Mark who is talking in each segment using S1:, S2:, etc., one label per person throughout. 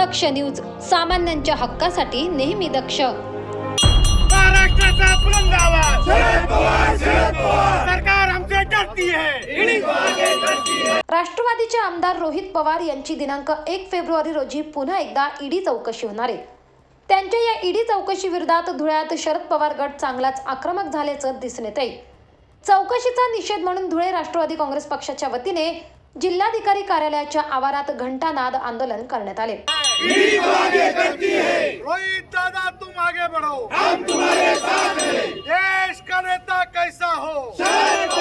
S1: दक्ष news सामान्यांच्या हक्कासाठी नेहमी दक्ष.
S2: महाराष्ट्राचा बुलंद आवाज. सरकार हमसे डरती है
S1: राष्ट्रवादीचे आमदार रोहित पवार यांची दिनांक एक फेब्रुवारी रोजी पुन्हा एकदा ईडी चौकशी होणार आहे. त्यांच्या या ईडी चौकशी विरोधात धुळ्यात शरद पवार गट चांगलाच आक्रमक झाल्याचं दिसून येत आहे चौकशीचा निषेध म्हणून धुळे राष्ट्रवादी काँग्रेस पक्षाच्या वतीने जिल्हाधिकारी कार्यालयाच्या आवारात घंटानाद आंदोलन करण्यात आले.
S2: रोहित दादा तुम आगे बढ़ो। हम तुम्हारे साथ हैं। देश का नेता कैसा हो? देश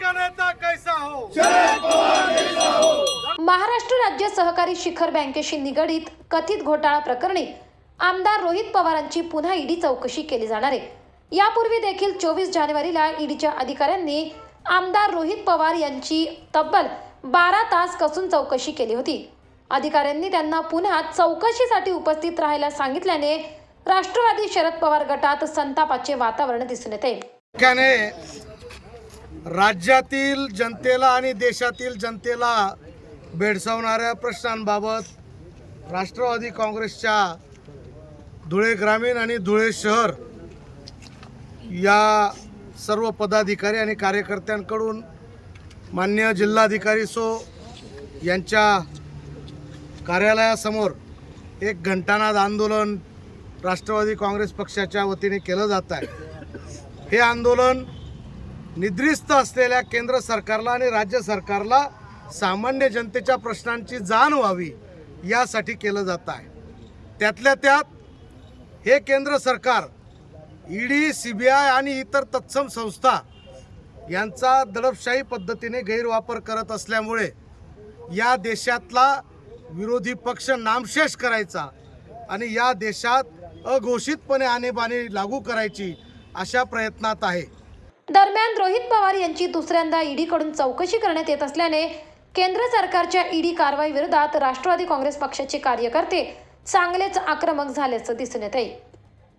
S2: का नेता कैसा हो।
S1: महाराष्ट्र राज्य सहकारी शिखर बँकेशी निगडीत कथित घोटाळा प्रकरणी आमदार रोहित पवारांची पुन्हा ईडी चौकशी केली जाणार आहे. यापूर्वी देखील चोवीस जानेवारीला ईडीच्या अधिकाऱ्यांनी आमदार रोहित पवार यांची तब्बल बारा तास कसून चौकशी केली होती. अधिकाऱ्यांनी त्यांना पुण्यात चौकशीसाठी उपस्थित राहायला सांगितल्याने राष्ट्रवादी शरद पवार गटात संतापाचे वातावरण दिसून येते.
S2: राज्यातील जनतेला आणि देशातील जनतेला भेडसावणाऱ्या प्रश्नांबाबत राष्ट्रवादी काँग्रेसच्या धुळे ग्रामीण आणि धुळे शहर या सर्व पदाधिकारी आणि कार्यकर्त्यांकडून मान्य जिल्हाधिकारी सो यांच्या कार्यालयासमोर एक घंटानाद आंदोलन राष्ट्रवादी काँग्रेस पक्षाच्या वतीने केलं जात आहे. हे आंदोलन निद्रिस्त असलेल्या केंद्र सरकारला आणि राज्य सरकारला सामान्य जनतेच्या प्रश्नांची जाण व्हावी यासाठी केलं जात आहे. त्यातल्या त्यात हे केंद्र सरकार ईडी सी बी आय आणि इतर तत्सम संस्था यांचा दडपशाही पद्धतीने गैरवापर करत असल्यामुळे या देशातला विरोधी पक्ष नामशेष करायचा आणि या देशात अघोषितपणे आणीबाणी लागू करायची अशा प्रयत्नात आहे.
S1: दरम्यान रोहित पवार यांची दुसऱ्यांदा ईडीकडून चौकशी करण्यात येत असल्याने केंद्र सरकारच्या ईडी कारवाई विरोधात राष्ट्रवादी काँग्रेस पक्षाचे कार्यकर्ते चांगलेच आक्रमक झाल्याचं दिसून येत आहे